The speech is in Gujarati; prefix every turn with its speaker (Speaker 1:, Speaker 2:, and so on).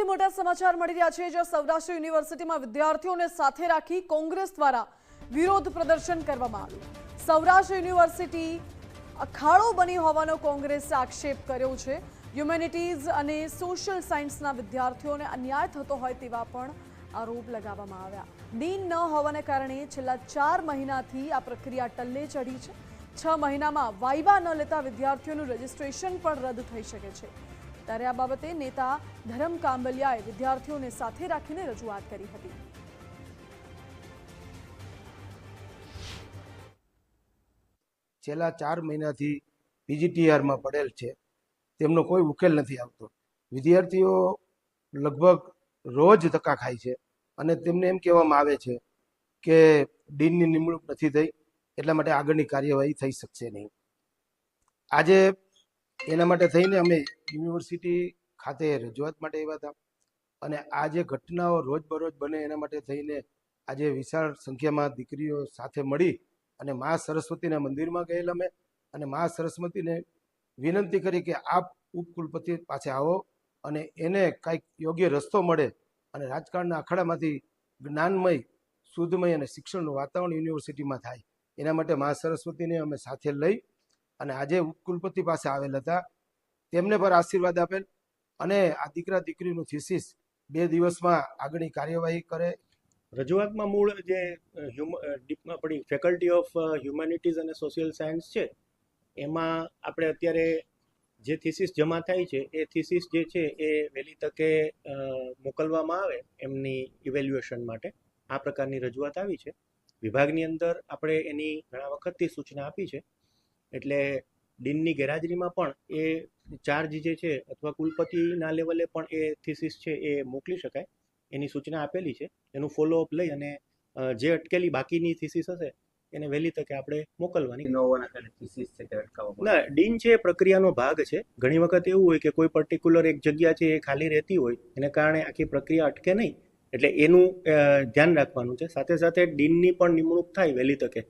Speaker 1: સુરતથી મોટા સમાચાર મળી રહ્યા છે, જ્યાં સૌરાષ્ટ્ર યુનિવર્સિટીમાં વિદ્યાર્થીઓને સાથે રાખી કોંગ્રેસ દ્વારા વિરોધ પ્રદર્શન કરવામાં આવ્યું. સૌરાષ્ટ્ર યુનિવર્સિટી અખાડો બની હોવાનો કોંગ્રેસે આક્ષેપ કર્યો છે. હ્યુમેનિટીઝ અને સોશિયલ સાયન્સના વિદ્યાર્થીઓને અન્યાય થતો હોય તેવા પણ આરોપ લગાવવામાં આવ્યા. ડીન ન હોવાને કારણે છેલ્લા ચાર મહિનાથી આ પ્રક્રિયા ટલ્લે ચઢી છે. છ મહિનામાં વાયવા ન લેતા વિદ્યાર્થીઓનું રજિસ્ટ્રેશન પણ રદ થઈ શકે છે. ત્યારે આ બાબતે નેતા ધરમ કાંબલિયાએ વિદ્યાર્થીઓને સાથે રાખીને રજૂઆત કરી હતી.
Speaker 2: છેલ્લા ચાર મહિનાથી પીજીટીઆરમાં પડેલ છે. તેમનો કોઈ ઉકેલ નથી આવતો. વિદ્યાર્થીઓ લગભગ રોજ ધક્કા ખાય છે અને તેમને એમ કહેવામાં આવે છે કે ડીનની નિમણૂક નથી થઈ, એટલા માટે આગળની કાર્યવાહી થઈ શકશે નહીં. આજે એના માટે થઈને અમે યુનિવર્સિટી ખાતે રજૂઆત માટે આવ્યા હતા. અને આ જે ઘટનાઓ રોજબરોજ બને એના માટે થઈને આજે વિશાળ સંખ્યામાં દીકરીઓ સાથે મળી અને મા સરસ્વતીના મંદિરમાં ગયેલા અમે. અને મા સરસ્વતીને વિનંતી કરી કે આપ ઉપકુલપતિ પાસે આવો અને એને કાંઈક યોગ્ય રસ્તો મળે અને રાજકારણના અખાડામાંથી જ્ઞાનમય શુદ્ધમય અને શિક્ષણનું વાતાવરણ યુનિવર્સિટીમાં થાય. એના માટે મા સરસ્વતીને અમે સાથે લઈ અને આજે ઉપકુલપતિ પાસે આવેલ હતા. તેમને પર આશીર્વાદ આપેલ અને આ દીકરા દીકરીનું થીસીસ બે દિવસમાં આગળની કાર્યવાહી કરે.
Speaker 3: રજૂઆતમાં મૂળ જે આપણી ફેકલ્ટી ઓફ હ્યુમેનિટીઝ અને સોશિયલ સાયન્સ છે, એમાં આપણે અત્યારે જે થીસીસ જમા થાય છે, એ થીસીસ જે છે, એ વહેલી તકે મોકલવામાં આવે એમની ઇવેલ્યુએશન માટે. આ પ્રકારની રજૂઆત આવી છે. વિભાગની અંદર આપણે એની ઘણા વખતથી સૂચના આપી છે. એટલે ડીનની ગેરહાજરીમાં પણ એ ચાર્જ જે છે અથવા કુલપતિના લેવલે પણ એ થીસીસ છે એ મોકલી શકાય. એની સૂચના આપેલી છે. એનું ફોલોઅપ લઈ અને જે અટકેલી બાકીની થીસીસ હશે એને વહેલી તકે આપણે મોકલવાની.
Speaker 4: ન
Speaker 3: ડીન છે પ્રક્રિયાનો ભાગ છે. ઘણી વખત એવું હોય કે કોઈ પર્ટિક્યુલર એક જગ્યા છે એ ખાલી રહેતી હોય એને કારણે આખી પ્રક્રિયા અટકે નહીં. એટલે એનું ધ્યાન રાખવાનું છે. સાથે સાથે ડીનની પણ નિમણૂક થાય વહેલી તકે.